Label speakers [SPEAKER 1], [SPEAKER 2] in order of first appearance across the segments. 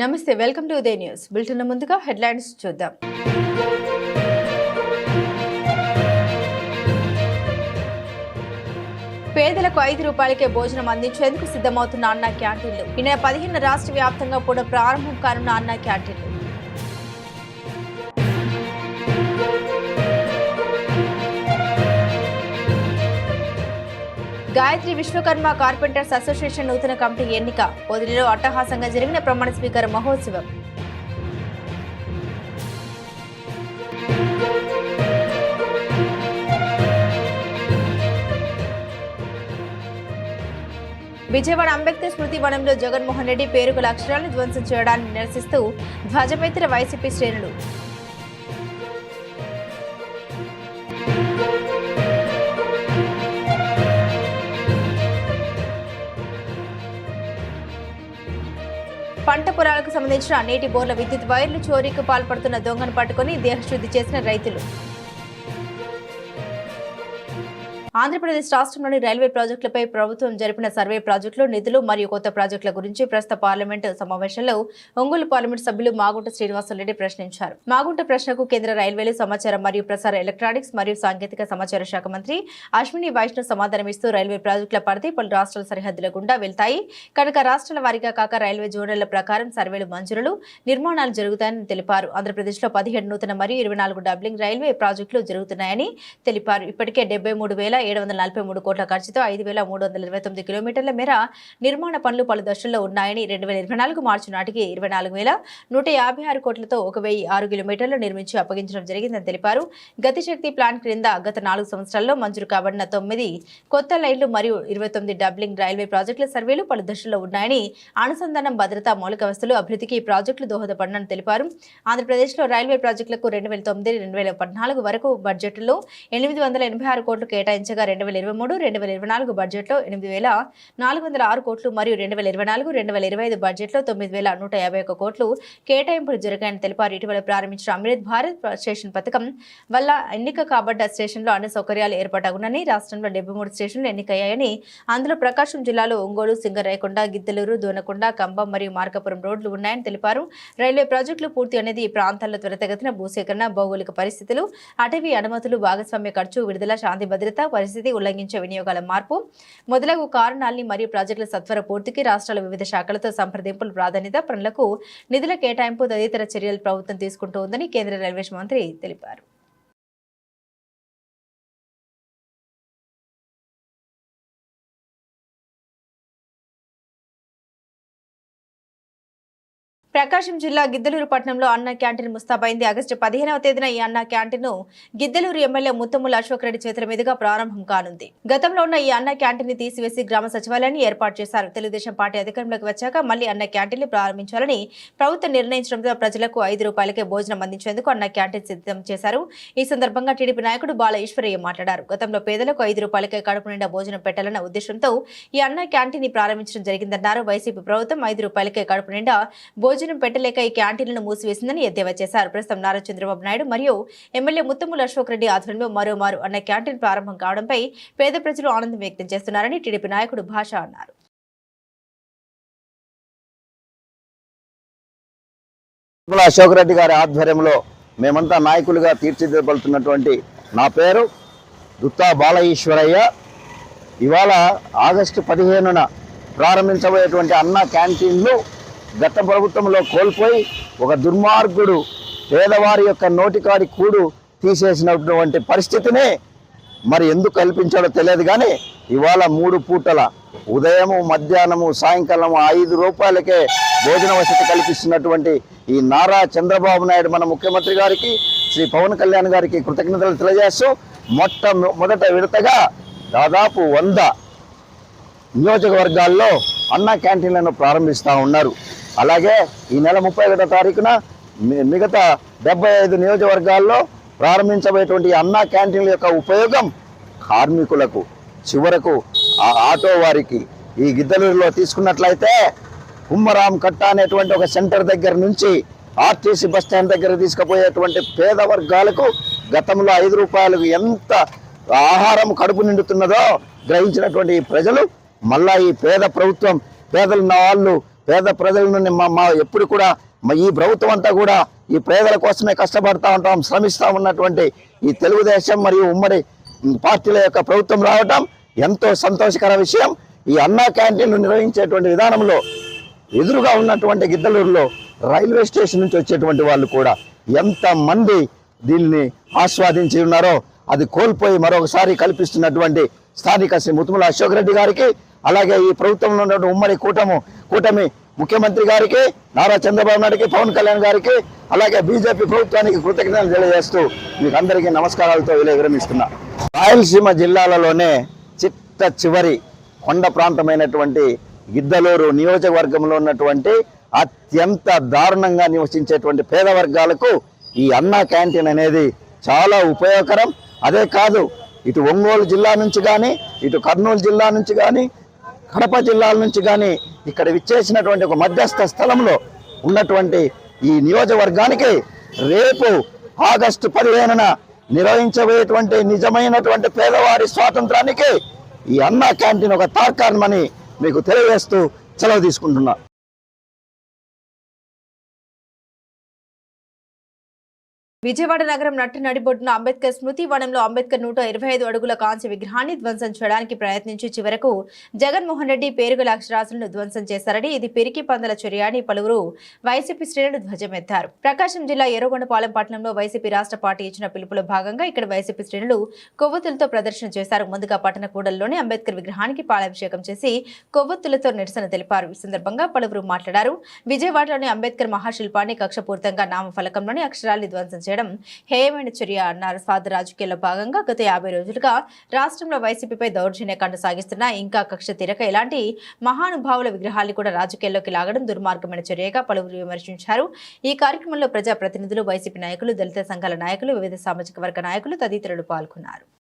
[SPEAKER 1] నమస్తే welcome to Uday news. Bulletin ముందుగా headlines చూద్దాం. పేదలకు ఐదు రూపాయలకే భోజనం అందించేందుకు సిద్ధమవుతున్న అన్న క్యాంటీన్లు. ఈ నెల పదిహేను రాష్ట్ర వ్యాప్తంగా కూడా ప్రారంభం కానున్న అన్న క్యాంటీన్లు. గాయత్రి విశ్వకర్మ కార్పెంటర్స్ అసోసియేషన్ నూతన కమిటీ ఎన్నిక. పొదిలిలో అట్టహాసంగా జరిగిన ప్రమాణ స్వీకార మహోత్సవం. విజయవాడ అంబేద్కర్ స్మృతి వనంలో జగన్మోహన్ రెడ్డి పేరుగల అక్షరాలను ధ్వంసం చేయడాన్ని నిరసిస్తూ ధ్వజమెత్తిన వైసీపీ శ్రేణులు. పంట పొలాలకు సంబంధించిన నీటి బోర్ల విద్యుత్ వైర్లు చోరీకి పాల్పడుతున్న దొంగను పట్టుకుని దేహశుద్ధి చేసిన రైతులు. ఆంధ్రప్రదేశ్ రాష్ట్రంలోని రైల్వే ప్రాజెక్టులపై ప్రభుత్వం జరిపిన సర్వే ప్రాజెక్టులు నిధులు మరియు కొత్త ప్రాజెక్టుల గురించి ప్రస్తుత పార్లమెంటు సమావేశంలో ఒంగోలు పార్లమెంట్ సభ్యులు మాగుంట శ్రీనివాసరెడ్డి ప్రశ్నించారు. మాగుంట ప్రశ్నకు కేంద్ర రైల్వేలు సమాచారం మరియు ప్రసార ఎలక్ట్రానిక్స్ మరియు సాంకేతిక సమాచార శాఖ మంత్రి అశ్విని వైష్ణవ్ సమాధానమిస్తూ రైల్వే ప్రాజెక్టుల పరిధి పలు రాష్ట్రాల సరిహద్దుల గుండా వెళ్తాయి. కనుక రాష్ట్రాల వారీగా కాక రైల్వే జోనర్ల ప్రకారం సర్వేలు మంజూరులు నిర్మాణాలు జరుగుతాయని తెలిపారు. ఆంధ్రప్రదేశ్లో పదిహేడు నూతన మరియు ఇరవై నాలుగు డబ్లింగ్ రైల్వే ప్రాజెక్టులు జరుగుతున్నాయని తెలిపారు. ఇప్పటికే డెబ్బై మూడు వేల ఏడు వందల నలభై మూడు కోట్ల ఖర్చుతో ఐదు వేల మూడు వందల ఇరవై తొమ్మిది కిలోమీటర్ల మేర నిర్మాణ పనులు పలు దశల్లో ఉన్నాయని రెండు వేల ఇరవై నాలుగు మార్చి నాటికి ఇరవై నాలుగు వేల నూట యాభై ఆరు కోట్లతో ఒక వెయ్యి ఆరు కిలోమీటర్లు నిర్మించి అప్పగించడం జరిగిందని తెలిపారు. గతిశక్తి ప్లాన్ క్రింద గత నాలుగు సంవత్సరాల్లో మంజూరు కాబడిన తొమ్మిది కొత్త లైన్లు మరియు ఇరవై తొమ్మిది డబ్లింగ్ రైల్వే ప్రాజెక్టుల సర్వేలు పలు దశల్లో ఉన్నాయని అనుసంధానం భద్రతా మౌలిక వసతులు అభివృద్ధికి ఈ ప్రాజెక్టులు దోహదపడనని తెలిపారు. ఆంధ్రప్రదేశ్లో రైల్వే ప్రాజెక్టులకు రెండు వేల తొమ్మిది రెండు వేల పద్నాలుగు వరకు బడ్జెట్లో ఎనిమిది వందల ఎనభై ఆరు కోట్లు కేటాయించగా రెండు వేల ఇరవై మూడు రెండు వేల ఇరవై నాలుగు బడ్జెట్లో ఎనిమిది వేల నాలుగు వందల ఆరు కోట్లు మరియు రెండు వేల ఇరవై నాలుగు రెండు వేల ఇరవై ఐదు బడ్జెట్లో తొమ్మిది వేల నూట యాభై ఒక్క కోట్లు కేటాయింపులు జరిగాయని తెలిపారు. ఇటీవల ప్రారంభించిన అమృత్ భారత్ స్టేషన్ పథకం వల్ల ఎన్నిక కాబడ్డ స్టేషన్లో అన్ని సౌకర్యాలు ఏర్పాటగునని రాష్ట్రంలో డెబ్బై మూడు స్టేషన్లు ఎన్నికయ్యాయని అందులో ప్రకాశం జిల్లాలో ఒంగోలు సింగరాయకొండ గిద్దలూరు దోనకొండ కంబం మరియు మార్కాపురం రోడ్లు ఉన్నాయని తెలిపారు. రైల్వే ప్రాజెక్టులు పూర్తి అనేది ఈ ప్రాంతాల్లో త్వరితగతిన భూసేకరణ భౌగోళిక పరిస్థితులు అటవీ అనుమతులు భాగస్వామ్య ఖర్చు విడుదల శాంతి భద్రత పరిస్థితి ఉల్లంఘించే వినియోగాల మార్పు మొదలగు కారణాల్ని మరియు ప్రాజెక్టుల సత్వర పూర్తికి రాష్ట్రాల వివిధ శాఖలతో సంప్రదింపులు ప్రాధాన్యత పనులకు నిధుల కేటాయింపు తదితర చర్యలు ప్రభుత్వం తీసుకుంటూ ఉందని కేంద్ర రైల్వే మంత్రి తెలిపారు. ప్రకాశం జిల్లా గిద్దలూరు పట్టణంలో అన్న క్యాంటీన్ ముస్తాబైంది. ఆగస్టు పదిహేనవ తేదీన ఈ అన్న క్యాంటీన్ను గిద్దలూరు ఎమ్మెల్యే ముత్తముల అశోక్ రెడ్డి చేతుల మీదుగా ప్రారంభం కానుంది. గతంలో ఉన్న ఈ అన్న క్యాంటీన్ని తీసివేసి గ్రామ సచివాలయాన్ని ఏర్పాటు చేశారు. తెలుగుదేశం పార్టీ అధికారంలోకి వచ్చాక మళ్ళీ అన్న క్యాంటీన్ని ప్రారంభించాలని ప్రభుత్వం నిర్ణయించడంతో ప్రజలకు ఐదు రూపాయలకే భోజనం అందించేందుకు అన్న క్యాంటీన్ సిద్ధం చేశారు. ఈ సందర్భంగా టీడీపీ నాయకుడు బాల ఈశ్వరయ్య మాట్లాడారు. గతంలో పేదలకు ఐదు రూపాయలకే కడుపు నిండా భోజనం పెట్టాలన్న ఉద్దేశంతో ఈ అన్న క్యాంటీన్ని ప్రారంభించడం జరిగిందన్నారు. వైసీపీ ప్రభుత్వం ఐదు రూపాయలకే కడుపు నిండా భోజనం పెట్టలేక ఈ క్యాంటీన్లను మూసివేసిందని ఎద్దేవా చేశారు. ప్రస్తుతం నారా చంద్రబాబు నాయుడు మరియు ఎమ్మెల్యే ముత్తముల అశోక్ రెడ్డి ఆధ్వర్యంలో మరోమారు అన్న క్యాంటీన్ ప్రారంభం కావడంపై పేద ప్రజలు ఆనందం వ్యక్తం చేస్తున్నారని టీడీపీ నాయకుడు భాష అన్నారు.
[SPEAKER 2] అశోక్ రెడ్డి గారి ఆధ్వర్యంలో మేమంతా నాయకులుగా తీర్చిదిద్దబడుతున్నటువంటి నా పేరు దుత్తా బాలఈశ్వరయ్య ఇవాళ ఆగస్టు పదిహేనున ప్రారంభించబోయేటువంటి అన్న క్యాంటీన్లు గత ప్రభుత్వంలో కోల్పోయి ఒక దుర్మార్గుడు పేదవారి యొక్క నోటికాడి కూడు తీసేసినటువంటి పరిస్థితిని మరి ఎందుకు కల్పించాడో తెలియదు కానీ ఇవాళ మూడు పూటల ఉదయము మధ్యాహ్నము సాయంకాలము ఐదు రూపాయలకే భోజన వసతి కల్పిస్తున్నటువంటి ఈ నారా చంద్రబాబు నాయుడు మన ముఖ్యమంత్రి గారికి శ్రీ పవన్ కళ్యాణ్ గారికి కృతజ్ఞతలు తెలియజేస్తూ మొట్ట మొదట విడతగా దాదాపు వంద నియోజకవర్గాల్లో అన్న క్యాంటీన్లను ప్రారంభిస్తూ ఉన్నారు. అలాగే ఈ నెల ముప్పై ఒకటో తారీఖున మి- మిగతా డెబ్బై ఐదు నియోజకవర్గాల్లో ప్రారంభించబోయేటువంటి అన్నా క్యాంటీన్ల యొక్క ఉపయోగం కార్మికులకు చివరకు ఆ ఆటో వారికి ఈ గిద్దలూరులో తీసుకున్నట్లయితే కుమ్మరాం కట్ట అనేటువంటి ఒక సెంటర్ దగ్గర నుంచి ఆర్టీసీ బస్ స్టాండ్ దగ్గర తీసుకుపోయేటువంటి పేద వర్గాలకు గతంలో ఐదు రూపాయలకు ఎంత ఆహారం కడుపు నిండుతున్నదో గ్రహించినటువంటి ప్రజలు మళ్ళా ఈ పేద ప్రభుత్వం పేదలు వాళ్ళు పేద ప్రజల నుండి మా మా ఎప్పుడు కూడా మా ఈ ప్రభుత్వం అంతా కూడా ఈ పేదల కోసమే కష్టపడతా ఉంటాం శ్రమిస్తూ ఉన్నటువంటి ఈ తెలుగుదేశం మరియు ఉమ్మడి పార్టీల యొక్క ప్రభుత్వం రావటం ఎంతో సంతోషకర విషయం. ఈ అన్నా క్యాంటీన్లు నిర్వహించేటువంటి విధానంలో ఎదురుగా ఉన్నటువంటి గిద్దలూరులో రైల్వే స్టేషన్ నుంచి వచ్చేటువంటి వాళ్ళు కూడా ఎంత మంది దీన్ని ఆస్వాదించి ఉన్నారో అది కోల్పోయి మరొకసారి కల్పిస్తున్నటువంటి స్థానిక శ్రీ ముతుముల అశోక్ రెడ్డి గారికి అలాగే ఈ ప్రభుత్వంలో ఉన్నటువంటి ఉమ్మడి కూటము కూటమి ముఖ్యమంత్రి గారికి నారా చంద్రబాబు నాయుడికి పవన్ కళ్యాణ్ గారికి అలాగే బీజేపీ ప్రభుత్వానికి కృతజ్ఞతలు తెలియజేస్తూ మీకు అందరికీ నమస్కారాలతో ఇలా విరమిస్తున్నా రాయలసీమ జిల్లాలలోనే చిట్ట చివరి కొండ ప్రాంతమైనటువంటి గిద్దలూరు నియోజకవర్గంలో ఉన్నటువంటి అత్యంత దారుణంగా నివసించేటువంటి పేద వర్గాలకు ఈ అన్నా క్యాంటీన్ అనేది చాలా ఉపయోగకరం. అదే కాదు ఇటు ఒంగోలు జిల్లా నుంచి కానీ ఇటు కర్నూలు జిల్లా నుంచి కానీ కడప జిల్లాల నుంచి కానీ ఇక్కడ విచ్చేసినటువంటి ఒక మధ్యస్థ స్థలంలో ఉన్నటువంటి ఈ నియోజకవర్గానికి రేపు ఆగస్టు పదిహేనున నిర్వహించబోయేటువంటి నిజమైనటువంటి పేదవారి స్వాతంత్రానికి ఈ అన్నా క్యాంటీన్ ఒక తార్కాణమని మీకు తెలియజేస్తూ సెలవు తీసుకుంటున్నా.
[SPEAKER 1] విజయవాడ నగరం నట్టు నడిబొడ్డున అంబేద్కర్ స్మృతి వనంలో అంబేద్కర్ నూట ఇరవై ఐదు అడుగుల కాంస్య విగ్రహాన్ని ధ్వంసం చేయడానికి ప్రయత్నించి చివరకు జగన్మోహన్ రెడ్డి పేరుగుల అక్షరాసులను ధ్వంసం చేశారని ఇది పిరికి పందల చర్య అని పలువురు వైసీపీ శ్రేణులు ధ్వజమెత్తారు. ప్రకాశం జిల్లా ఎర్రగొండపాలెం పట్టణంలో వైసీపీ రాష్ట్ర పార్టీ ఇచ్చిన పిలుపులో భాగంగా ఇక్కడ వైసీపీ శ్రేణులు కొవ్వొత్తులతో ప్రదర్శన చేశారు. ముందుగా పట్టణ కూడల్లోని అంబేద్కర్ విగ్రహానికి పాలాభిషేకం చేసి కొవ్వొత్తులతో నిరసన తెలిపారు. ఈ సందర్భంగా పలువురు మాట్లాడారు. విజయవాడలోని అంబేద్కర్ మహాశిల్పాన్ని కక్షపూర్తంగా నామఫలకంలోని అక్షరాల్ని ధ్వంసం చేయడం హేయమైన చర్య అన్నారు. స్వార్థ రాజకీయాల్లో భాగంగా గత యాభై రోజులుగా రాష్ట్రంలో వైసీపీపై దౌర్జన్యకాండ సాగిస్తున్న ఇంకా కక్ష తీరక ఇలాంటి మహానుభావుల విగ్రహాలు కూడా రాజకీయాల్లోకి లాగడం దుర్మార్గమైన చర్యగా పలువురు విమర్శించారు. ఈ కార్యక్రమంలో ప్రజా ప్రతినిధులు వైసీపీ నాయకులు దళిత సంఘాల నాయకులు వివిధ సామాజిక వర్గ నాయకులు తదితరులు పాల్గొన్నారు.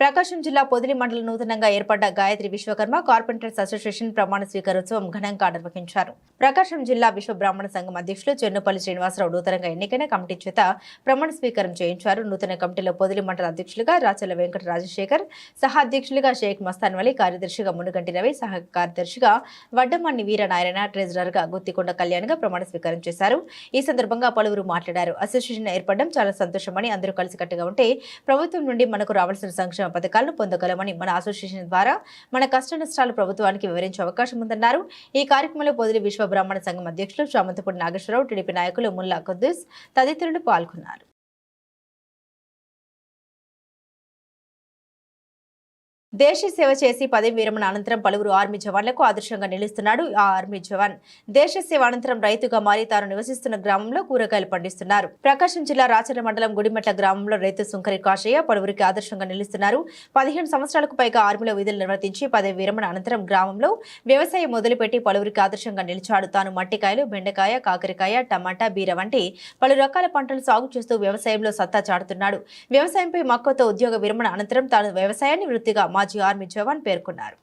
[SPEAKER 1] ప్రకాశం జిల్లా పొదిలి మండలం నూతనంగా ఏర్పడ్డ గాయత్రి విశ్వకర్మ కార్పెంటర్స్ అసోసియేషన్ ప్రమాణ స్వీకారోత్సవం ఘనంగా నిర్వహించారు. ప్రకాశం జిల్లా విశ్వ బ్రాహ్మణ సంఘం అధ్యక్షులు చెన్నుపల్లి శ్రీనివాసరావు నూతనంగా ఎన్నికైన కమిటీ చేత ప్రమాణ స్వీకారం చేయించారు. నూతన కమిటీలో పొదిలి మండల అధ్యక్షులుగా రాచల వెంకట రాజశేఖర్ సహ అధ్యక్షులుగా షేక్ మస్తాన్ వలి కార్యదర్శిగా మునుగంటి రవి సహ కార్యదర్శిగా వడ్డమాన్ని వీరనారాయణ ట్రెజరర్గా గుత్తికొండ కళ్యాణ్గా ప్రమాణ స్వీకారం చేశారు. ఈ సందర్భంగా పలువురు మాట్లాడారు. అసోసియేషన్ ఏర్పడడం చాలా సంతోషమని అందరూ కలిసికట్టుగా ఉంటే ప్రభుత్వం నుండి మనకు రావాల్సిన సంక్షేమ పథకాలను పొందగలమని మన అసోసియేషన్ ద్వారా మన కష్ట నష్టాలు ప్రభుత్వానికి వివరించే అవకాశం ఉందన్నారు. ఈ కార్యక్రమంలో పొదిలి విశ్వ బ్రాహ్మణ సంఘం అధ్యక్షులు చామంతపూడి నాగేశ్వరరావు టీడీపీ నాయకులు ముల్లా కుద్దూస్ తదితరులు పాల్గొన్నారు. దేశ సేవ చేసి పదవి విరమణ అనంతరం పలువురు ఆర్మీ జవాన్లకు ఆదర్శంగా నిలుస్తున్నాడు ఆ ఆర్మీ జవాన్. దేశ సేవ అనంతరం రైతుగా మారి తాను నివసిస్తున్న గ్రామంలో కూరగాయలు పండిస్తున్నారు. ప్రకాశం జిల్లా రాచర్ల మండలం గుడిమెట్ల గ్రామంలో రైతు సుంకరి కాశయ్య పలువురికి ఆదర్శంగా నిలుస్తున్నారు. పదిహేను సంవత్సరాలకు పైగా ఆర్మీలో విధులు నిర్వర్తించి పదవి విరమణ అనంతరం గ్రామంలో వ్యవసాయం మొదలుపెట్టి పలువురికి ఆదర్శంగా నిలిచాడు. తాను మట్టికాయలు బెండకాయ కాకరకాయ టమాటా బీర వంటి పలు రకాల పంటలు సాగు చేస్తూ వ్యవసాయంలో సత్తా చాటుతున్నాడు. వ్యవసాయంపై మక్కువతో ఉద్యోగ విరమణ అనంతరం తాను వ్యవసాయాన్ని వృత్తిగా మాజీ ఆర్మీ జవాన్ పేర్కొన్నారు.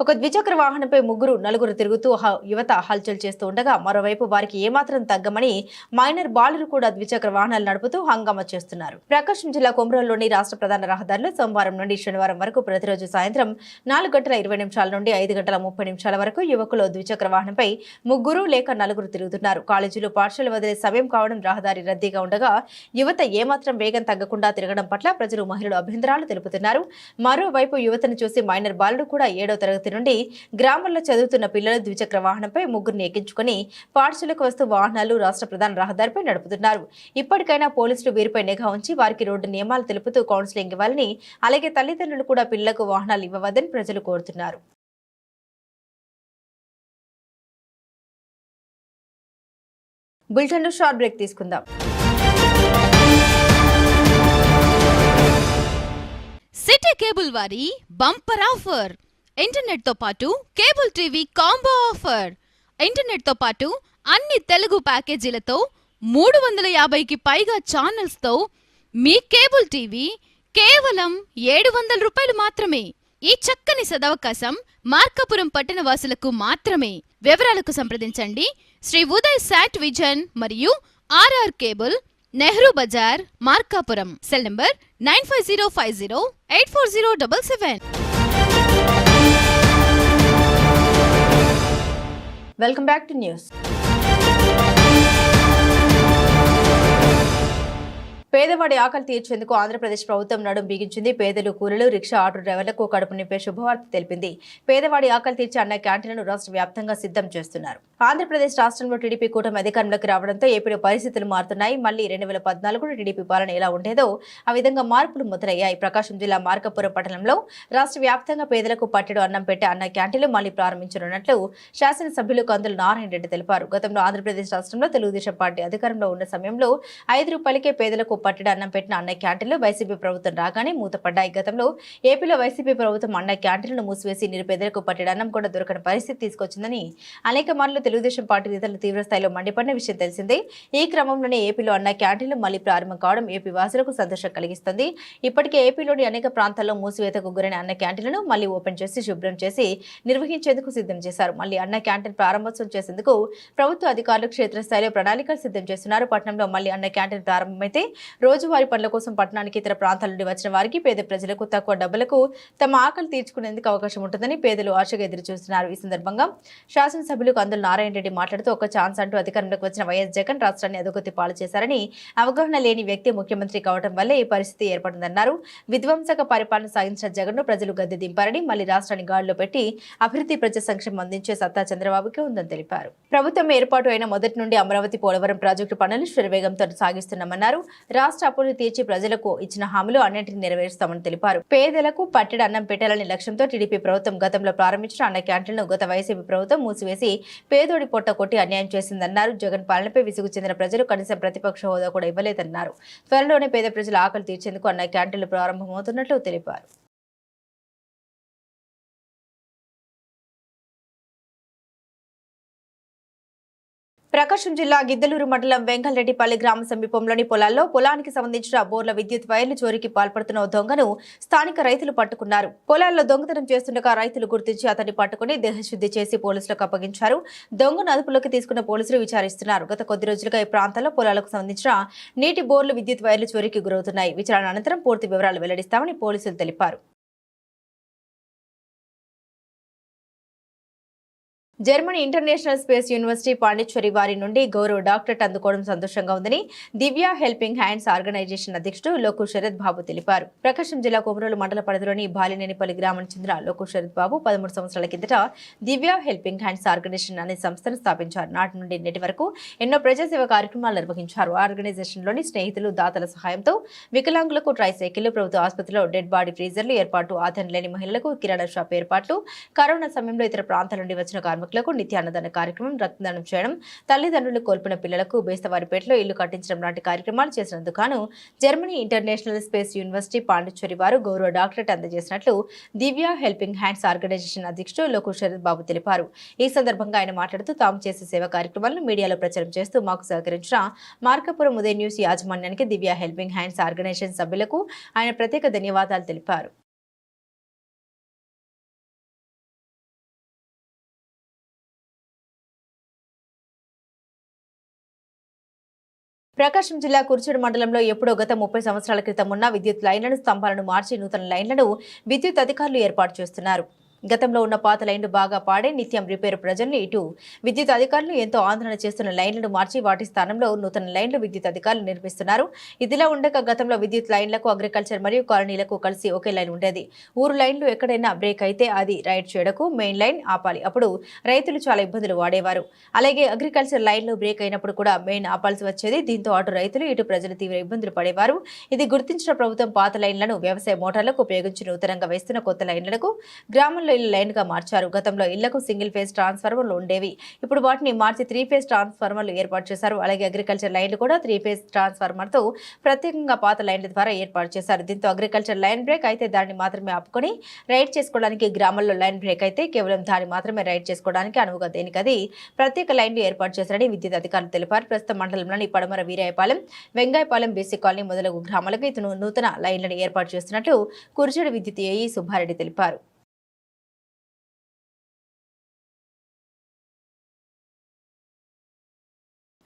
[SPEAKER 1] ఒక ద్విచక్ర వాహనంపై ముగ్గురు నలుగురు తిరుగుతూ యువత హల్చల్ చేస్తూ ఉండగా మరోవైపు వారికి ఏమాత్రం తగ్గమని మైనర్ బాలురు కూడా ద్విచక్ర వాహనాలు నడుపుతూ హంగామా చేస్తున్నారు. ప్రకాశం జిల్లా కొమరంలోని రాష్ట్ర ప్రధాన రహదారిలో సోమవారం నుండి శనివారం వరకు ప్రతిరోజు సాయంత్రం నాలుగు గంటల ఇరవై నిమిషాల నుండి ఐదు గంటల ముప్పై నిమిషాల వరకు యువకులు ద్విచక్ర వాహనంపై ముగ్గురు లేక నలుగురు తిరుగుతున్నారు. కాలేజీలు పాఠశాల వదిలే సమయం కావడం రహదారి రద్దీగా ఉండగా యువత ఏమాత్రం వేగం తగ్గకుండా తిరగడం పట్ల ప్రజలు మహిళలు అభ్యంతరాలు తెలుపుతున్నారు. మరోవైపు యువతను చూసి మైనర్ బాలుడు కూడా ఏడో తరగతి నుండి గ్రామంలో చదువుతున్న పిల్లలు ద్విచక్ర వాహనంపై ముగ్గురిని ఎక్కించుకొని పాఠశాలకు వస్తూ వాహనాలు రాష్ట్ర ప్రధాన రహదారిపై నడుపుతున్నారు. ఇప్పటికైనా పోలీసులు వీరిపై నిఘా ఉంచి వారికి రోడ్డు నియమాలు తెలుపుతూ కౌన్సిలింగ్ ఇవ్వాలని అలాగే తల్లిదండ్రులు కూడా పిల్లలకు వాహనాలు ఇవ్వవద్దని ప్రజలు కోరుతున్నారు. బులెటిన్లో షార్ట్ బ్రేక్ తీసుకుందాం.
[SPEAKER 3] సిటీ కేబుల్ వారి బంపర్ ఆఫర్. ఇంటర్నెట్తో పాటు కేబుల్ టీవీ కాంబో ఆఫర్. ఇంటర్నెట్తో పాటు అన్ని తెలుగు ప్యాకేజీలతో మూడు వందల యాభైకి పైగా ఛానల్స్తో మీ కేబుల్ టీవీ కేవలం ఏడు వందల రూపాయలు మాత్రమే. ఈ చక్కని సదవకాశం మార్కాపురం పట్టణ వాసులకు మాత్రమే. వివరాలకు సంప్రదించండి. శ్రీ ఉదయ్ శాట్ విజన్ మరియు RR cable Nehru Bazar Markapuram. Cell number nine five zero five zero eight four zero double seven.
[SPEAKER 1] Welcome back to news. పేదవాడి ఆకలి తీర్చేందుకు ఆంధ్రప్రదేశ్ ప్రభుత్వం నడుం బిగించింది. పేదలు కూలీలు రిక్షా ఆటో డ్రైవర్లకు కడుపు నింపే శుభవార్త తెలిపింది. పేదవాడి ఆకలి తీర్చే అన్న క్యాంటీన్లను రాష్ట్ర వ్యాప్తంగా సిద్ధం చేస్తున్నారు. ఆంధ్రప్రదేశ్ రాష్ట్రంలో టీడీపీ కూటమి అధికారంలోకి రావడంతో ఏపీలో పరిస్థితులు మారుతున్నాయి. మళ్ళీ రెండు వేల పద్నాలుగులో టీడీపీ పాలన ఎలా ఉండేదో ఆ విధంగా మార్పులు మొదలయ్యాయి. ప్రకాశం జిల్లా మార్కపురం పట్టణంలో రాష్ట్ర వ్యాప్తంగా పేదలకు పట్టెడు అన్నం పెట్టే అన్న క్యాంటీన్లు మళ్ళీ ప్రారంభించనున్నట్లు శాసనసభ్యులు కందులు నారాయణ రెడ్డి తెలిపారు. గతంలో ఆంధ్రప్రదేశ్ రాష్ట్రంలో తెలుగుదేశం పార్టీ అధికారంలో ఉన్న సమయంలో ఐదు రూపాయలకే పేదలకు పట్టెడు అన్నం పెట్టిన అన్న క్యాంటీన్లు వైసీపీ ప్రభుత్వం రాగానే మూతపడ్డాయి. గతంలో ఏపీలో వైసీపీ ప్రభుత్వం అన్న క్యాంటీన్లను మూసివేసి నిరుపేదలకు పట్టెడు అన్నం కూడా దొరకని పరిస్థితి తీసుకొచ్చిందని అనేక మార్లు తెలుగుదేశం పార్టీ నేతలు తీవ్ర స్థాయిలో మండిపడిన విషయం తెలిసిందే. ఈ క్రమంలోనే ఏపీలో అన్న క్యాంటీన్లు మళ్ళీ ప్రారంభం కావడం ఏపీ వాసులకు సంతోషం కలిగిస్తుంది. ఇప్పటికే ఏపీలోని అనేక ప్రాంతాల్లో మూసివేతకు గురైన అన్న క్యాంటీన్లను మళ్ళీ ఓపెన్ చేసి శుభ్రం చేసి నిర్వహించేందుకు సిద్ధం చేశారు. మళ్ళీ అన్న క్యాంటీన్ ప్రారంభోత్సవం చేసేందుకు ప్రభుత్వ అధికారులు క్షేత్రస్థాయిలో ప్రణాళికలు సిద్ధం చేస్తున్నారు. పట్టణంలో మళ్ళీ అన్న క్యాంటీన్ ప్రారంభమైతే రోజువారీ పనుల కోసం పట్టణానికి ఇతర ప్రాంతాల నుండి వచ్చిన వారికి పేద ప్రజలకు తక్కువ డబ్బులకు తమ ఆకలి తీర్చుకునేందుకు అవకాశం ఉంటుందని పేదలు ఆశగా ఎదురు చూస్తున్నారు ఈ సందర్భంగా శాసనసభ్యులకు అందులో నారాయణ రెడ్డి మాట్లాడుతూ ఒక ఛాన్స్ అంటూ అధికారంలోకి వచ్చిన వైఎస్ జగన్ రాష్ట్రాన్ని అధోగతి పాలు చేశారని అవగాహన లేని వ్యక్తి ముఖ్యమంత్రి కావడం వల్లే ఈ పరిస్థితి ఏర్పడిందన్నారు. విధ్వంసక పరిపాలన సాగించిన జగన్ను ప్రజలు గద్దె దింపారని మళ్ళీ రాష్ట్రాన్ని గాడిలో పెట్టి అభివృద్ధి ప్రజా సంక్షేమం అందించే సత్తా చంద్రబాబుకి ఉందని తెలిపారు. ప్రభుత్వం ఏర్పాటు అయిన మొదటి నుండి అమరావతి పోలవరం ప్రాజెక్టు పనులు శరవేగంతో సాగిస్తున్నామన్నారు. రాష్ట్ర అప్పులు తీర్చి ప్రజలకు ఇచ్చిన హామీలు అన్నింటినీ నెరవేరుస్తామని తెలిపారు. పేదలకు పట్టెడు అన్నం పెట్టాలనే లక్ష్యంతో టీడీపీ ప్రభుత్వం గతంలో ప్రారంభించిన అన్న క్యాంటీన్లను గత వైసీపీ ప్రభుత్వం మూసివేసి పేదోడి పొట్ట కొట్టి అన్యాయం చేసిందన్నారు. జగన్ పాలనపై విసుగు చెందిన ప్రజలు కనీసం ప్రతిపక్ష హోదా కూడా ఇవ్వలేదన్నారు. త్వరలోనే పేద ప్రజల ఆకలి తీర్చేందుకు అన్న క్యాంటీన్లు ప్రారంభమవుతున్నట్లు తెలిపారు. ప్రకాశం జిల్లా గిద్దలూరు మండలం వెంకలరెడ్డిపల్లి గ్రామ సమీపంలోని పొలాల్లో పొలానికి సంబంధించిన బోర్ల విద్యుత్ వైర్లు చోరీకి పాల్పడుతున్న దొంగను స్థానిక రైతులు పట్టుకున్నారు. పొలాల్లో దొంగతనం చేస్తుండగా రైతులు గుర్తించి అతన్ని పట్టుకుని దేహశుద్ధి చేసి పోలీసులకు అప్పగించారు. దొంగను అదుపులోకి తీసుకున్న పోలీసులు విచారిస్తున్నారు. గత కొద్ది రోజులుగా ఈ ప్రాంతాల్లో పొలాలకు సంబంధించిన నీటి బోర్లు విద్యుత్ వైర్లు చోరీకి గురవుతున్నాయి. విచారణ అనంతరం పూర్తి వివరాలు వెల్లడిస్తామని పోలీసులు తెలిపారు. Germany international space university Pondicherry వారి నుండి గౌరవ డాక్టరేట్ అందుకోవడం సంతోషంగా ఉందని దివ్య హెల్పింగ్ హ్యాండ్స్ ఆర్గనైజేషన్ అధ్యక్షుడు లోకు శరత్ బాబు తెలిపారు. ప్రకాశం జిల్లా కొమరోలు మండల పరిధిలోని బాలినేనిపల్లి గ్రామం చెందిన లోకు శరత్ బాబు పదమూడు సంవత్సరాల కిందట దివ్య హెల్పింగ్ హ్యాండ్స్ ఆర్గనైజేషన్ అనే సంస్థను స్థాపించారు. నాటి నుండి నేటి వరకు ఎన్నో ప్రజాసేవ కార్యక్రమాలు నిర్వహించారు. ఆర్గనైజేషన్లోని స్నేహితులు దాతల సహాయంతో వికలాంగులకు ట్రైసైకిళ్ళు ప్రభుత్వ ఆసుపత్రిలో డెడ్ బాడీ ఫ్రీజర్లు ఏర్పాటు ఆధారం లేని మహిళలకు కిరాణా షాప్ ఏర్పాట్లు కరోనా సమయంలో ఇతర ప్రాంతాల నుండి వచ్చిన కార్మికులు కార్మికులకు నిత్య అన్నదాన కార్యక్రమం రక్తదానం చేయడం తల్లిదండ్రులు కోల్పోయిన పిల్లలకు బేస్తవారిపేటలో ఇల్లు కట్టించడం లాంటి కార్యక్రమాలు చేసినందుకు Germany international space university Pondicherry వారు గౌరవ డాక్టరేట్ అందజేసినట్లు దివ్య హెల్పింగ్ హ్యాండ్స్ ఆర్గనైజేషన్ అధ్యక్షుడు లోకు శరత్ బాబు తెలిపారు. ఈ సందర్భంగా ఆయన మాట్లాడుతూ తాము చేసే సేవా కార్యక్రమాలను మీడియాలో ప్రచారం చేస్తూ మాకు సహకరించిన మార్కపురం ఉదయ న్యూస్ యాజమాన్యానికి దివ్య హెల్పింగ్ హ్యాండ్స్ ఆర్గనైజేషన్ సభ్యులకు ఆయన ప్రత్యేక ధన్యవాదాలు తెలిపారు. ప్రకాశం జిల్లా కుర్చూరు మండలంలో ఎప్పుడో గత ముప్పై సంవత్సరాల క్రితం ఉన్న విద్యుత్ లైన్లను స్తంభాలను మార్చి నూతన లైన్లను విద్యుత్ అధికారులు ఏర్పాటు చేస్తున్నారు. గతంలో ఉన్న పాత లైన్లు బాగా పాడే నిత్యం రిపేర్ ప్రజల్ని ఇటు విద్యుత్ అధికారులు ఎంతో ఆందోళన చేస్తున్న లైన్లను మార్చి వాటి స్థానంలో నూతన లైన్లు విద్యుత్ అధికారులు నిర్మిస్తున్నారు. ఇదిలా ఉండగా గతంలో విద్యుత్ లైన్లకు అగ్రికల్చర్ మరియు కాలనీలకు కలిసి ఒకే లైన్ ఉండేది. ఊరు లైన్లు ఎక్కడైనా బ్రేక్ అయితే అది రైడ్ చేయడకు మెయిన్ లైన్ ఆపాలి. అప్పుడు రైతులు చాలా ఇబ్బందులు వాడేవారు. అలాగే అగ్రికల్చర్ లైన్లు బ్రేక్ అయినప్పుడు కూడా మెయిన్ ఆపాల్సి వచ్చేది. దీంతో అటు రైతులు ఇటు ప్రజలు తీవ్ర ఇబ్బందులు పడేవారు. ఇది గుర్తించిన ప్రభుత్వం పాత లైన్లను వ్యవసాయ మోటార్లకు ఉపయోగించి నూతనంగా వేస్తున్న కొత్త లైన్లకు గ్రామంలో ఇల్లు లైన్గా మార్చారు. గతంలో ఇళ్ళకు సింగిల్ ఫేజ్ ట్రాన్స్ఫార్మర్లు ఉండేవి. ఇప్పుడు వాటిని మార్చి త్రీ ఫేజ్ ట్రాన్స్ఫార్మర్లు ఏర్పాటు చేశారు. అలాగే అగ్రికల్చర్ లైన్లు కూడా త్రీ ఫేజ్ ట్రాన్స్ఫార్మర్తో ప్రత్యేకంగా పాత లైన్ల ద్వారా ఏర్పాటు చేశారు. దీంతో అగ్రికల్చర్ లైన్ బ్రేక్ అయితే దాన్ని మాత్రమే ఆపుకొని రైడ్ చేసుకోవడానికి గ్రామాల్లో లైన్ బ్రేక్ అయితే కేవలం దాన్ని మాత్రమే రైడ్ చేసుకోవడానికి అనువుగా దేనికది ప్రత్యేక లైన్లు ఏర్పాటు చేశారని విద్యుత్ అధికారులు తెలిపారు. ప్రస్తుతం మండలంలోని పడమర వీరాయపాలెం వెంగాయపాలెం బీసీ కాలనీ మొదలగు గ్రామాలకు ఇతను నూతన లైన్లను ఏర్పాటు చేస్తున్నట్లు కుర్చేడు విద్యుత్ ఏఈ సుబ్బారెడ్డి తెలిపారు.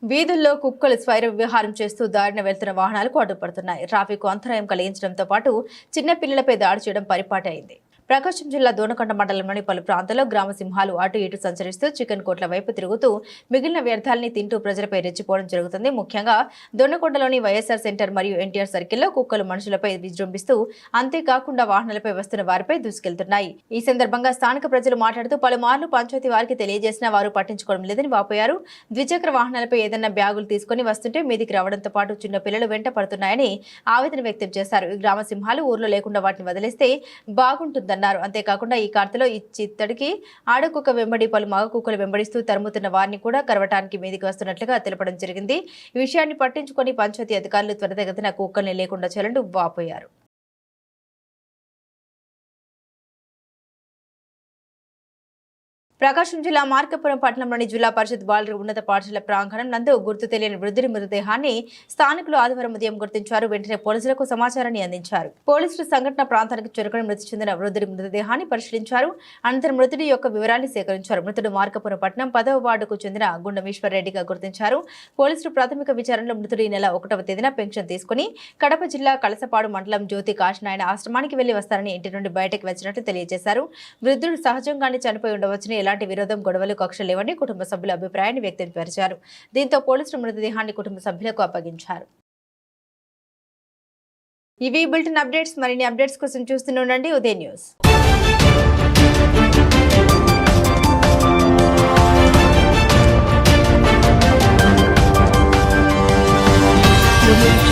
[SPEAKER 1] వీధుల్లో కుక్కలు స్వైర విహారం చేస్తూ దారిన వెళ్తున్న వాహనాలకు అడ్డుపడుతున్నాయి. ట్రాఫిక్ అంతరాయం కలిగించడంతో పాటు చిన్నపిల్లలపై దాడి చేయడం పరిపాటి అయింది. ప్రకాశం జిల్లా దోనకొండ మండలంలోని పలు ప్రాంతాల్లో గ్రామ సింహాలు అటు ఇటు సంచరిస్తూ చికెన్ కోట్ల వైపు తిరుగుతూ మిగిలిన వ్యర్థాలని తింటూ ప్రజలపై రెచ్చిపోవడం జరుగుతుంది. ముఖ్యంగా దొన్నకొండలోని వైఎస్ఆర్ సెంటర్ మరియు ఎన్టీఆర్ సర్కిల్లో కుక్కలు మనుషులపై విజృంభిస్తూ అంతేకాకుండా వాహనాలపై వస్తున్న వారిపై దూసుకెళ్తున్నాయి. ఈ సందర్భంగా స్థానిక ప్రజలు మాట్లాడుతూ పలుమార్లు పంచాయతీ వారికి తెలియజేసినా వారు పట్టించుకోవడం లేదని వాపోయారు. ద్విచక్ర వాహనాలపై ఏదైనా బ్యాగులు తీసుకుని వస్తుంటే మీదికి రావడంతో పాటు చిన్న పిల్లలు వెంట పడుతున్నాయని ఆవేదన వ్యక్తం చేశారు. ఈ గ్రామ సింహాలు ఊర్లో లేకుండా వాటిని వదిలేస్తే బాగుంటుందని అన్నారు. అంతేకాకుండా ఈ కార్తెలో ఈ చిత్తడికి ఆడకుక్క వెంబడి పలు మగ కుక్కలు వెంబడిస్తూ తరుముతున్న వారిని కూడా కరవటానికి మీదికి వస్తున్నట్లుగా తెలపడం జరిగింది. ఈ విషయాన్ని పట్టించుకొని పంచాయతీ అధికారులు త్వరితగతిన కుక్కల్ని లేకుండా చేయాలంటూ వాపోయారు. ప్రకాశం జిల్లా మార్కపురం పట్టణంలోని జిల్లా పరిషత్ బాలుర ఉన్నత పాఠశాల ప్రాంగణం నందు గుర్తు తెలియని వృద్ధుడి మృతదేహాన్ని స్థానికులు ఆదివారం ఉదయం గుర్తించారు. వెంటనే పోలీసులకు సమాచారాన్ని అందించారు. పోలీసులు సంఘటన ప్రాంతానికి చేరుకుని మృతి చెందిన వృద్ధుడి మృతదేహాన్ని పరిశీలించారు. అనంతరం మృతుడి యొక్క వివరాన్ని సేకరించారు. మృతుడు మార్కపురం పట్టణం పదవ వార్డుకు చెందిన గుండమేశ్వర్ రెడ్డిగా గుర్తించారు. పోలీసులు ప్రాథమిక విచారణలో మృతుడు ఈ నెల ఒకటవ తేదీన పెన్షన్ తీసుకుని కడప జిల్లా కలసపాడు మండలం జ్యోతి కాశనాయన ఆశ్రమానికి వెళ్ళి వస్తారని ఇంటి నుండి బయటకు వచ్చినట్లు తెలియజేశారు. వృద్ధుడు సహజంగానే చనిపోయి ఉండవచ్చని ఎలాంటి విరోధం గొడవలు కక్ష లేవని కుటుంబ సభ్యుల అభిప్రాయాన్ని వ్యక్తపరిచారు దీంతో పోలీసులు మృతదేహాన్ని కుటుంబ సభ్యులకు అప్పగించారు. ఇవి బులెటిన్ అప్డేట్స్. మరిన్ని అప్డేట్స్ కోసం చూస్తూనే ఉండండి. ఉదయ న్యూస్.
[SPEAKER 4] Thank you.